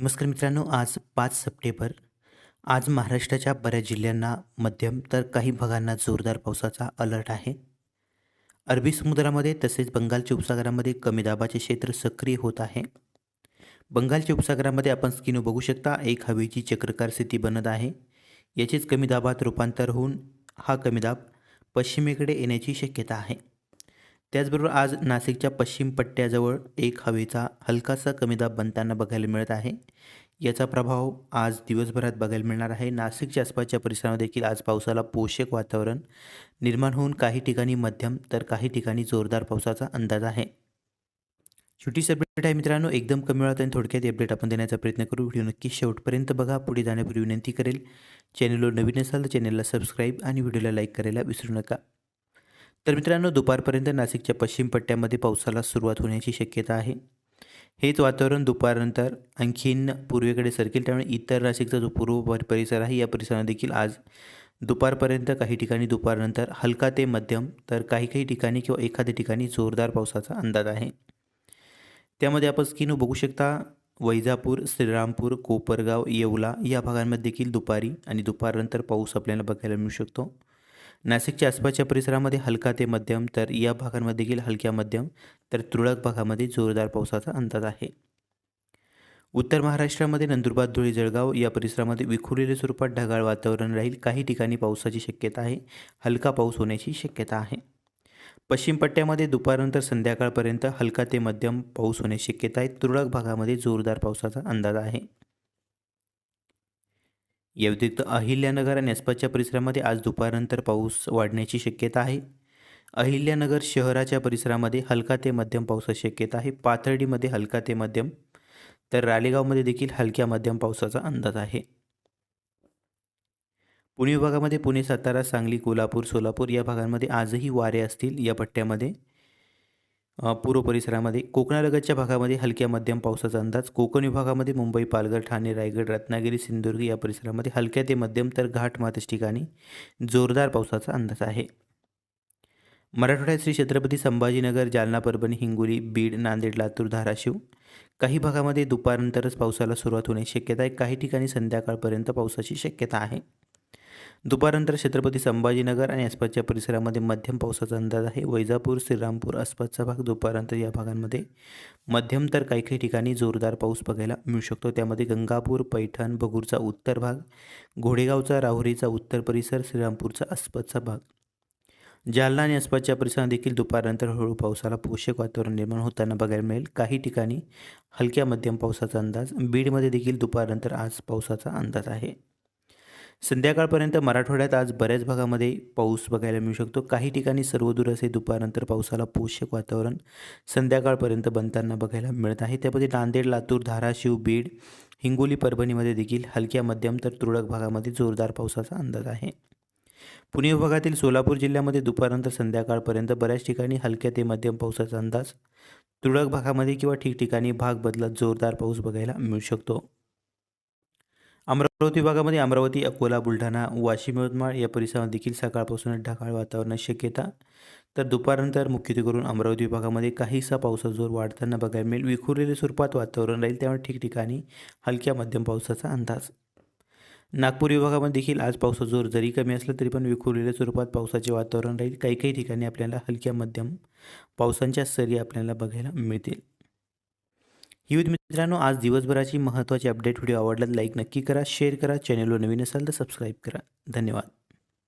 नमस्कार मित्रांनो आज पाच सप्टेंबर. आज महाराष्ट्राच्या बऱ्याच जिल्ह्यांना मध्यम तर काही भागांना जोरदार पावसाचा अलर्ट आहे. अरबी समुद्रामध्ये तसेच बंगालच्या उपसागरामध्ये कमी दाबाचे क्षेत्र सक्रिय होत आहे. बंगालच्या उपसागरामध्ये आपण स्किनो बघू शकता एक हवेची चक्रकार स्थिती बनत आहे. याचेच कमी दाबात रूपांतर होऊन हा कमी दाब पश्चिमेकडे येण्याची शक्यता आहे. त्याचबरोबर आज नाशिकच्या पश्चिम पट्ट्याजवळ एक हवेचा हलकासा कमी दाब बनताना बघायला मिळत आहे. याचा प्रभाव आज दिवसभरात बघायला मिळणार आहे. नाशिकच्या आसपासच्या परिसरामध्ये देखील आज पावसाला पोषक वातावरण निर्माण होऊन काही ठिकाणी मध्यम तर काही ठिकाणी जोरदार पावसाचा अंदाज आहे. छोटी अपडेट आहे मित्रांनो. एकदम कमी वेळात आणि थोडक्यात अपडेट आपण देण्याचा प्रयत्न करू. व्हिडिओ नक्की शेवटपर्यंत बघा. पुढे जाण्यापूर्वी विनंती करेल. चॅनलवर नवीन असाल तर चॅनलला सबस्क्राईब आणि व्हिडिओला लाईक करायला विसरू नका. तर मित्रांनो दुपारपर्यंत नाशिकच्या पश्चिम पट्ट्यामध्ये पावसाला सुरुवात होण्याची शक्यता आहे. हेच वातावरण दुपारनंतर आणखीन पूर्वेकडे सरकेल. त्यामुळे इतर नाशिकचा जो पूर्व परिसर आहे या परिसरात देखील आज दुपारपर्यंत काही ठिकाणी दुपारनंतर हलका ते मध्यम तर काही काही ठिकाणी किंवा एखाद्या ठिकाणी जोरदार पावसाचा अंदाज आहे. त्यामध्ये आपण स्किन बघू शकता वैजापूर श्रीरामपूर कोपरगाव येवला या भागांमध्ये देखील दुपारी आणि दुपारनंतर पाऊस आपल्याला बघायला मिळू शकतो. नाशिकच्या आसपासच्या परिसरामध्ये हलका ते मध्यम तर या भागांमध्ये देखील हलक्या मध्यम तर तुरळक भागामध्ये जोरदार पावसाचा अंदाज आहे. उत्तर महाराष्ट्रामध्ये नंदुरबार धुळे जळगाव या परिसरामध्ये विखुरलेल्या स्वरूपात ढगाळ वातावरण राहील. काही ठिकाणी पावसाची शक्यता आहे. हलका पाऊस होण्याची शक्यता आहे. पश्चिम पट्ट्यामध्ये दुपारनंतर संध्याकाळपर्यंत हलका ते मध्यम पाऊस होण्याची शक्यता आहे. तुरळक भागामध्ये जोरदार पावसाचा अंदाज आहे. या व्यतिरिक्त अहिल्यानगर आणि आसपासच्या परिसरामध्ये आज दुपारनंतर पाऊस वाढण्याची शक्यता आहे. अहिल्यानगर शहराच्या परिसरामध्ये हलका ते मध्यम पावसाची शक्यता आहे. पाथर्डीमध्ये हलका ते मध्यम तर रालेगावमध्ये देखील हलक्या मध्यम पावसाचा अंदाज आहे. पुणे विभागामध्ये पुणे सातारा सांगली कोल्हापूर सोलापूर या भागांमध्ये आजही वारे असतील या पट्ट्यामध्ये. पूर्व परिसरामध्ये कोकणालगतच्या भागामध्ये हलक्या मध्यम पावसाचा अंदाज कोकण विभागामध्ये मुंबई पालघर ठाणे रायगड रत्नागिरी सिंधुदुर्ग या परिसरामध्ये हलक्या ते मध्यम तर घाट मातच ठिकाणी जोरदार पावसाचा अंदाज आहे. मराठवाड्यात श्री छत्रपती संभाजीनगर जालना परभणी हिंगोली बीड नांदेड लातूर धाराशिव काही भागामध्ये दुपारनंतरच पावसाला सुरुवात होण्याची शक्यता आहे. काही ठिकाणी संध्याकाळपर्यंत पावसाची शक्यता आहे. दुपारनंतर छत्रपती संभाजीनगर आणि आसपासच्या परिसरामध्ये मध्यम पावसाचा अंदाज आहे. वैजापूर श्रीरामपूर आसपासचा भाग दुपारनंतर या भागांमध्ये मध्यम तर काही काही ठिकाणी जोरदार पाऊस बघायला मिळू शकतो. त्यामध्ये गंगापूर पैठण बगूरचा उत्तर भाग घोडेगावचा राहुरीचा उत्तर परिसर श्रीरामपूरचा आसपासचा भाग. जालना आणि आसपासच्या परिसरात देखील दुपारनंतर हळूहळू पावसाला पोषक वातावरण निर्माण होताना बघायला मिळेल. काही ठिकाणी हलक्या मध्यम पावसाचा अंदाज. बीडमध्ये देखील दुपारनंतर आज पावसाचा अंदाज आहे. संध्याकाळपर्यंत मराठवाड्यात आज बऱ्याच भागामध्ये पाऊस बघायला मिळू शकतो. काही ठिकाणी सर्वदूर असे दुपारनंतर पावसाला पोषक वातावरण संध्याकाळपर्यंत बनताना बघायला मिळत आहे. त्यामध्ये नांदेड लातूर धाराशिव बीड हिंगोली परभणीमध्ये देखील हलक्या मध्यम तर तुरळक भागामध्ये जोरदार पावसाचा अंदाज आहे. पुणे विभागातील सोलापूर जिल्ह्यामध्ये दुपारनंतर संध्याकाळपर्यंत बऱ्याच ठिकाणी हलक्या ते मध्यम पावसाचा अंदाज. तुरळक भागामध्ये किंवा ठिकठिकाणी भाग बदलत जोरदार पाऊस बघायला मिळू शकतो. अमरावती भागामध्ये अमरावती अकोला बुलढाणा वाशिम यवतमाळ या परिसरात देखील सकाळपासून ढगाळ वातावरणाची शक्यता. तर दुपारनंतर मुख्यत्वे करून अमरावती विभागामध्ये काहीसा पावसाचा जोर वाढताना बघायला मिळेल. विखुरलेल्या स्वरूपात वातावरण राहील. त्यामुळे ठिकठिकाणी हलक्या मध्यम पावसाचा अंदाज. नागपूर विभागामध्ये देखील आज पावसाचा जोर जरी कमी असला तरी पण विखुरलेल्या स्वरूपात पावसाचे वातावरण राहील. काही काही ठिकाणी आपल्याला हलक्या मध्यम पावसांच्या सरी आपल्याला बघायला मिळतील. विविध मित्रांनो आज दिवसभराची महत्त्वाची अपडेट व्हिडिओ आवडला लाईक नक्की करा शेअर करा चॅनलवर नवीन असाल तर सबस्क्राईब करा. धन्यवाद.